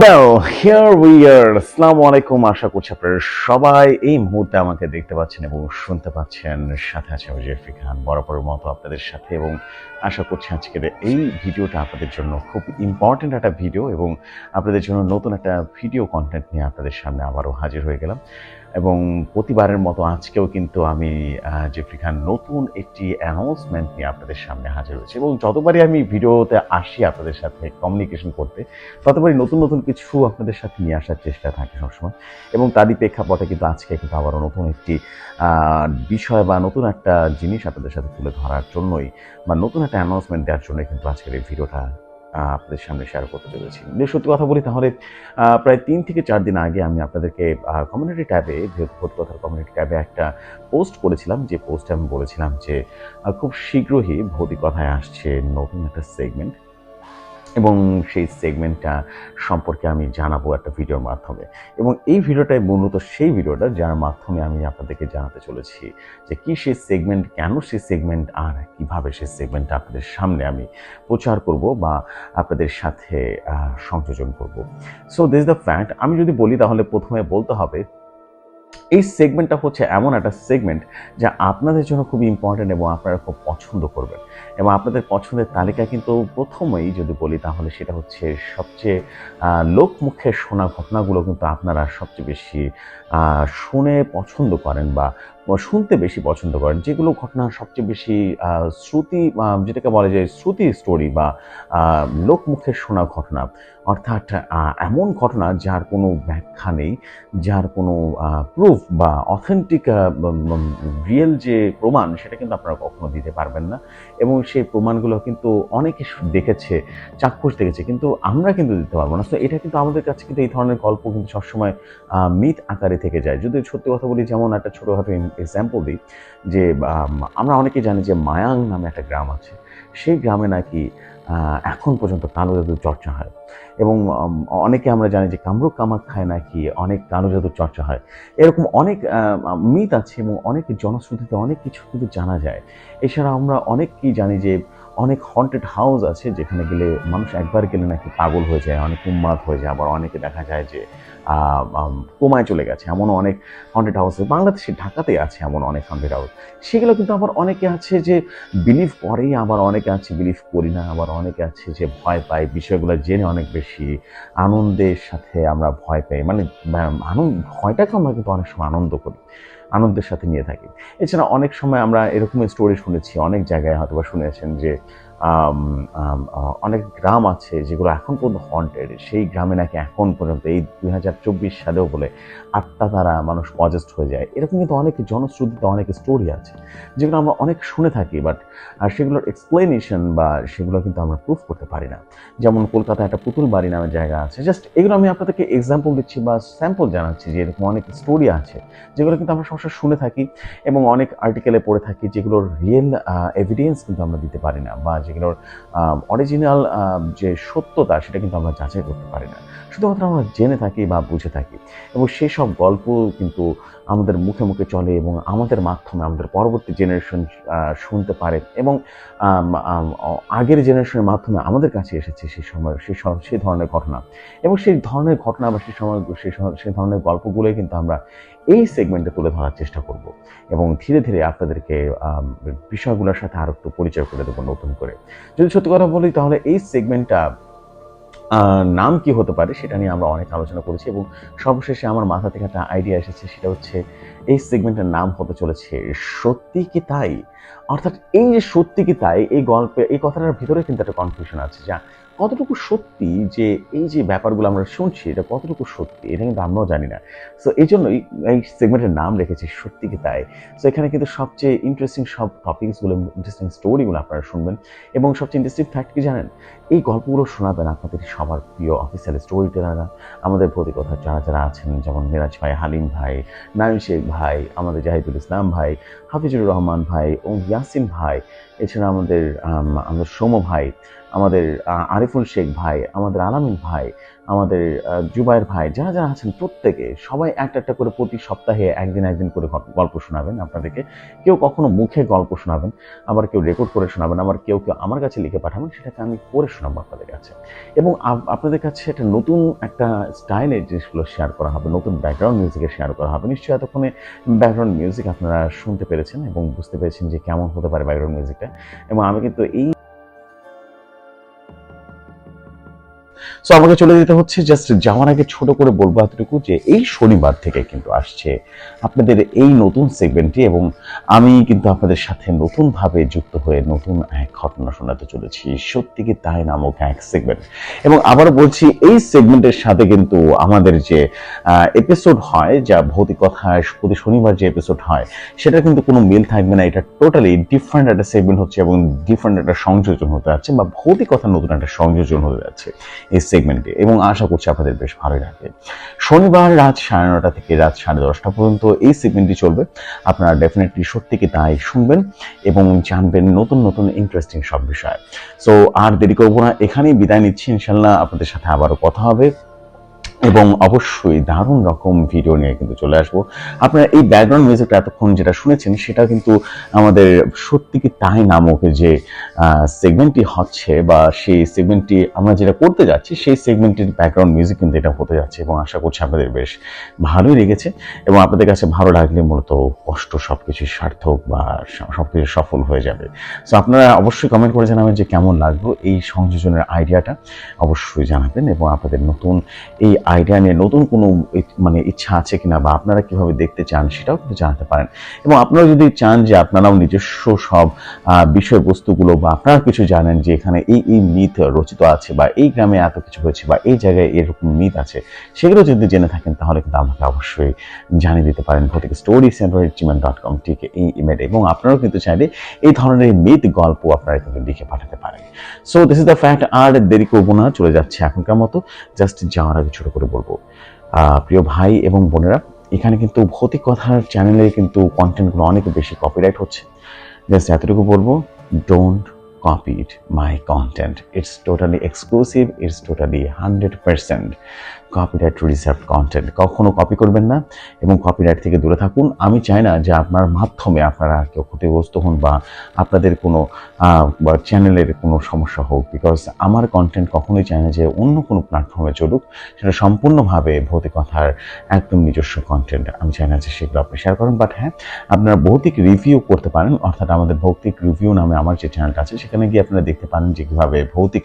Well, here we are. আসসালামু আলাইকুম আশা করছি আপনারা সবাই এই মুহূর্তে আমাকে দেখতে পাচ্ছেন এবং শুনতে পাচ্ছেন। সাথে আছে আমি জেফি খান বরাবরের মতো আপনাদের সাথে এবং আশা করছি আজকের এই ভিডিওটা আপনাদের জন্য খুব ইম্পর্ট্যান্ট একটা ভিডিও এবং আপনাদের জন্য নতুন একটা ভিডিও কন্টেন্ট নিয়ে আপনাদের সামনে আবারও হাজির হয়ে গেলাম। এবং প্রতিবারের মতো আজকেও কিন্তু আমি জেফরি খান নতুন একটি অ্যানাউন্সমেন্ট নিয়ে আপনাদের সামনে হাজির হয়েছি এবং যতবারই আমি ভিডিওতে আসি আপনাদের সাথে কমিউনিকেশন করতে, ততবারই নতুন নতুন কিছু আপনাদের সাথে নিয়ে আসার চেষ্টা থাকে সবসময়। এবং তারই প্রেক্ষাপটে কিন্তু আজকে কিন্তু আবারও নতুন একটি বিষয় বা নতুন একটা জিনিস আপনাদের সাথে তুলে ধরার জন্যই বা নতুন একটা অ্যানাউন্সমেন্ট দেওয়ার জন্যই কিন্তু আজকের এই ভিডিওটা আপনাদের সামনে শেয়ার করতে চলেছি। যদি সত্যি কথা বলি, তাহলে প্রায় তিন থেকে চার দিন আগে আমি আপনাদেরকে কমিউনিটি ট্যাবে বৃহৎ কথার কমিউনিটি ট্যাবে একটা পোস্ট করেছিলাম, যে পোস্টে আমি বলেছিলাম যে খুব শীঘ্রই ভৌতিক কথায় আসছে নতুন একটা সেগমেন্ট এবং সেই সেগমেন্টটা সম্পর্কে আমি জানাব একটা ভিডিওর মাধ্যমে। এবং এই ভিডিওটাই মূলত সেই ভিডিওটা যার মাধ্যমে আমি আপনাদেরকে জানাতে চলেছি যে কি সেই সেগমেন্ট কেন সেই সেগমেন্ট আর কীভাবে সেই সেগমেন্টটা আপনাদের সামনে আমি প্রচার করব বা আপনাদের সাথে সংযোজন করব। সো দিস দ্য ফ্যাক্ট আমি যদি বলি তাহলে প্রথমে বলতে হবে এই সেগমেন্টটা হচ্ছে এমন একটা সেগমেন্ট যা আপনাদের জন্য খুবই ইম্পর্টেন্ট এবং আপনারা খুব পছন্দ করবেন। এবং আপনাদের পছন্দের তালিকা কিন্তু প্রথমেই যদি বলি তাহলে সেটা হচ্ছে সবচেয়ে লোক লোকমুখে শোনা ঘটনাগুলো কিন্তু আপনারা সবচেয়ে বেশি শুনে পছন্দ করেন বা শুনতে বেশি পছন্দ করেন, যেগুলো ঘটনা সবচেয়ে বেশি শ্রুতি যেটাকে বলে যে শ্রুতি স্টোরি বা লোকমুখে শোনা ঘটনা। অর্থাৎ এমন ঘটনা যার কোনো ব্যাখ্যা নেই, যার কোনো প্রুফ বা অথেন্টিক রিয়েল যে প্রমাণ, সেটা কিন্তু আপনারা কখনো দিতে পারবেন না। এবং সেই প্রমাণগুলো কিন্তু অনেকে দেখেছে, চাক্ষুষ দেখেছে, কিন্তু আমরা কিন্তু দিতে পারব না। তো এটা কিন্তু আমাদের কাছে কিন্তু এই ধরনের গল্প কিন্তু সবসময় মিথ আকারে থেকে যায়। যদি সত্যি কথা বলি, যেমন একটা ছোটোখাটো এক্সাম্পল দিই যে আমরা অনেকে জানি যে মায়াং নামে একটা গ্রাম আছে। সেই গ্রামে নাকি এখন পর্যন্ত কালো জাদুর চর্চা হয়। এবং অনেকে আমরা জানি যে কামরূপ কামাখ্যায় নাকি অনেক কালো জাদুর চর্চা হয়। এরকম অনেক মিথ আছে এবং অনেক জনশ্রুতিতে অনেক কিছু কিন্তু জানা যায়। এছাড়া আমরা অনেক কি জানি যে অনেক হন্টেড হাউস আছে যেখানে গেলে মানুষ একবার গেলে নাকি পাগল হয়ে যায়, অনেক উন্মাদ হয়ে যায়। আবার অনেকে দেখা যায় যে কোমায় চলে গেছে। এমনও অনেক হন্টেড হাউস বাংলাদেশে ঢাকাতে আছে এমন অনেক হন্টেড হাউস সেগুলো কিন্তু আবার অনেকে আছে যে বিলিভ করে আবার অনেকে আছে বিলিভ করি না। আবার অনেকে আছে যে ভয় পায়, বিষয়গুলো জেনে অনেক বেশি আনন্দের সাথে আমরা ভয় পাই। মানে আনন্দ, ভয়টাকে আমরা কিন্তু অনেক সময় আনন্দ করি। আনন্দের সাথে নিয়ে থাকি। এছাড়া অনেক সময় আমরা এরকম স্টোরি শুনেছি, অনেক জায়গায় হয়তো বা শুনেছেন যে অনেক গ্রাম আছে যেগুলো এখন পর্যন্ত হন্টেড সেই গ্রামে নাকি এখন পর্যন্ত এই দুই হাজার চব্বিশ সালেও বলে আত্মা দ্বারা মানুষ পজেস্ট হয়ে যায়। এরকম কিন্তু অনেক জনশ্রুতিতে অনেক স্টোরি আছে, যেগুলো আমরা অনেক শুনে থাকি বাট সেগুলোর এক্সপ্লেনেশন বা সেগুলো কিন্তু আমরা প্রুফ করতে পারি না। যেমন কলকাতায় একটা পুতুল বাড়ি নামে জায়গা আছে। জাস্ট এগুলো আমি আপনাদেরকে এক্সাম্পল দিচ্ছি বা স্যাম্পল জানাচ্ছি যে এরকম অনেক স্টোরি আছে, যেগুলো কিন্তু আমরা সবসময় শুনে থাকি এবং অনেক আর্টিকেলে পড়ে থাকি যেগুলোর রিয়েল এভিডেন্স কিন্তু আমরা দিতে পারি না বা যেগুলোর অরিজিনাল যে সত্যতা সেটা কিন্তু আমরা যাচাই করতে পারি না। শুধুমাত্র আমরা জেনে থাকি বা বুঝে থাকি। এবং সেই সব গল্প কিন্তু আমাদের মুখে মুখে চলে এবং আমাদের মাধ্যমে আমাদের পরবর্তী জেনারেশন শুনতে পারে এবং আগের জেনারেশনের মাধ্যমে আমাদের কাছে এসেছে সেই সময়, সেই সব সেই ধরনের ঘটনা। এবং সেই ধরনের ঘটনা বা সেই সময়, সেই সেই ধরনের গল্পগুলোই কিন্তু আমরা এই সেগমেন্টে তুলে ধরার চেষ্টা করব এবং ধীরে ধীরে আপনাদেরকে বিষয়গুলোর সাথে আরও একটু পরিচয় করে দেবো নতুন করে। যদি সত্যি কথা বলি, তাহলে এই সেগমেন্টটা নাম কি হতে পারে সেটা নিয়ে আমরা অনেক আলোচনা করেছি এবং সর্বশেষে আমার মাথা থেকে একটা আইডিয়া এসেছে, সেটা হচ্ছে এই সেগমেন্টের নাম হতে চলেছে সত্যি কি তাই? অর্থাৎ এই যে সত্যি কি তাই, এই গল্পে, এই কথাটার ভিতরে কিন্তু একটা কনফিউশন আছে যা কতটুকু সত্যি যে এই যে ব্যাপারগুলো আমরা শুনছি, এটা কতটুকু সত্যি, এটা কিন্তু আমরাও জানি না। সো এই জন্যই এই সেগমেন্টের নাম রেখেছি সত্যি কি তাই। সো এখানে কিন্তু সবচেয়ে ইন্টারেস্টিং সব টপিকসগুলো ইন্টারেস্টিং স্টোরিগুলো আপনারা শুনবেন। এবং সবচেয়ে ইন্টারেস্টিং ফ্যাক্ট কি জানেন? এই গল্পগুলো শোনাবেন আপনাদের সবার প্রিয় অফিসিয়াল স্টোরি টেলাররা আমাদের প্রতি কথা যারা যারা আছেন, যেমন মিরাজ ভাই, হালিম ভাই নাইম শেখ ভাই, আমাদের জাহিদুল ইসলাম ভাই, হাফিজুর রহমান ভাই ও ইয়াসিন ভাই, এছাড়া আমাদের আমরা সোম ভাই আমাদের আরিফুল শেখ ভাই, আমাদের আলামিন ভাই, আমাদের জুবাইর ভাই, যারা যারা আছেন প্রত্যেকে সবাই একটা একটা করে প্রতি সপ্তাহে একদিন একদিন করে গল- গল্প শোনাবেন আপনাদেরকে। কেউ কখনো মুখে গল্প শোনাবেন, আবার কেউ রেকর্ড করে শোনাবেন, আবার কেউ কেউ আমার কাছে লিখে পাঠাবেন, সেটাকে আমি পড়ে শোনাবো আপনাদের কাছে। এবং আপনাদের কাছে একটা নতুন একটা স্টাইলের জিনিসগুলো শেয়ার করা হবে, নতুন ব্যাকগ্রাউন্ড মিউজিকে শেয়ার করা হবে। নিশ্চয়ই এতক্ষণে ব্যাকগ্রাউন্ড মিউজিক আপনারা শুনতে পেরেছেন এবং বুঝতে পেরেছেন যে কেমন হতে পারে ব্যাকগ্রাউন্ড মিউজিকটা এবং আমি কিন্তু এই সো আমাকে চলে যেতে হচ্ছে। জাস্ট যাওয়ার আগে ছোট করে বলব এতটুকু যে, এই শনিবার থেকে কিন্তু আসছে আপনাদের এই নতুন সেগমেন্টটি এবং আমি কিন্তু আপনাদের সাথে নতুনভাবে যুক্ত হয়ে নতুন এক ঘটনা শোনাতে চলেছি। সত্যি কি তাই নামক এক সেগমেন্ট এবং আবার বলছি, এই সেগমেন্টের সাথে কিন্তু আমাদের যে এপিসোড হয়, যা ভৌতিক কথা প্রতি শনিবার যে এপিসোড হয় সেটা কিন্তু কোনো মিল থাকবে না। এটা টোটালি ডিফারেন্ট একটা সেগমেন্ট হচ্ছে এবং ডিফারেন্ট একটা সংযোজন হতে যাচ্ছে বা ভৌতিক কথা নতুন একটা সংযোজন হতে যাচ্ছে। এই সেগমেন্টে এবং আশা করছি আপনাদের বেশ ভালোই লাগবে। শনিবার রাত সাড়ে নটা থেকে রাত সাড়ে দশটা পর্যন্ত এই সেগমেন্টটি চলবে। আপনারা ডেফিনেটলি সত্যিকে তাই শুনবেন এবং জানবেন নতুন নতুন ইন্টারেস্টিং সব বিষয়। সো আর দেরি করব না, এখানেই বিদায় নিচ্ছি। ইনশাল্লাহ আপনাদের সাথে আবারও কথা হবে। এবং অবশ্যই দারুণ রকম ভিডিও নিয়ে কিন্তু চলে আসব। আপনারা এই ব্যাকগ্রাউন্ড মিউজিকটা এতক্ষণ যেটা শুনেছেন, সেটা কিন্তু আমাদের সত্যি কি তাই নামক যে সেগমেন্টটি হচ্ছে বা সেই সেগমেন্টটি আমরা যেটা করতে যাচ্ছি, সেই সেগমেন্টের ব্যাকগ্রাউন্ড মিউজিক কিন্তু এটা হতে যাচ্ছে এবং আশা করছি আপনাদের বেশ ভালোই লেগেছে এবং আপনাদের কাছে ভালো লাগলে মূলত কষ্ট সব কিছু সার্থক বা সব কিছু সফল হয়ে যাবে। সো আপনারা অবশ্যই কমেন্ট করে জানাবেন যে কেমন লাগল এই সংযোজনের আইডিয়াটা অবশ্যই জানাবেন এবং আপনাদের নতুন এই আইডিয়া নিয়ে নতুন কোনো মানে ইচ্ছা আছে কিনা বা আপনারা কীভাবে দেখতে চান সেটাও কিন্তু জানাতে পারেন। এবং আপনারা যদি চান যে আপনারাও নিজস্ব সব বিষয়বস্তুগুলো বা আপনারা কিছু জানেন যে এখানে এই এই মিথ রচিত আছে বা এই গ্রামে এত কিছু হয়েছে বা এই জায়গায় এরকম মিথ আছে, সেগুলো যদি জেনে থাকেন তাহলে কিন্তু আমাকে অবশ্যই জানিয়ে দিতে পারেন ভৌতিক story center gmail dot com ঠিক এই ইমেলে এবং আপনারাও কিন্তু চাইলে এই ধরনের মিথ গল্প আপনারা কিন্তু লিখে পাঠাতে পারেন। So this is the fact আর দেরি করব না, চলে যাচ্ছে এখনকার মতো। জাস্ট যাওয়ার আগে ছোট বলব। আহ, প্রিয় ভাই এবং বোনেরা এখানে কিন্তু ভৌতিক কথার চ্যানেলে কিন্তু কন্টেন্টগুলো অনেক বেশি কপিরাইট হচ্ছে। জাস্ট এতটুকু বলব don't copied my content it's totally exclusive it's totally hundred percent copyright reserve content কখনো কপি করবেন না এবং কপিরাইট থেকে দূরে থাকুন। আমি চাই না যে আপনার মাধ্যমে আপনারা কেউ ক্ষতিগ্রস্ত হন বা আপনাদের কোনো চ্যানেলের কোনো সমস্যা হোক। বিকজ আমার কন্টেন্ট কখনোই চাই না যে অন্য কোনো প্ল্যাটফর্মে চলুক। সেটা সম্পূর্ণভাবে ভৌতিক কথার একদম নিজস্ব কন্টেন্ট আমি চাই না যে সেগুলো আপনি শেয়ার করেন। বাট হ্যাঁ আপনারা ভৌতিক রিভিউ করতে পারেন। অর্থাৎ আমাদের ভৌতিক রিভিউ নামে আমার যে চ্যানেলটা আছে, সেখানে গিয়ে আপনারা দেখতে পারেন যে কীভাবে ভৌতিক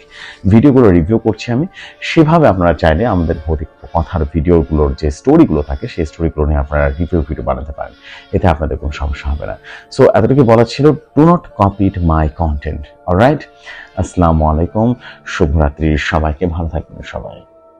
ভিডিওগুলো রিভিউ করছি আমি। সেভাবে আপনারা চাইলে আমাদের ভৌতিক কথার ভিডিওগুলোর যে স্টোরিগুলো থাকে, সেই স্টোরিগুলো নিয়ে আপনারা রিভিউ ভিডিও বানাতে পারেন। এতে আপনাদের কোনো সমস্যা হবে না। সো এতটুকু বলা ছিল। Do not copy it my content right আসসালামু আলাইকুম। শুভরাত্রি। সবাইকে ভালো থাকবেন সবাই।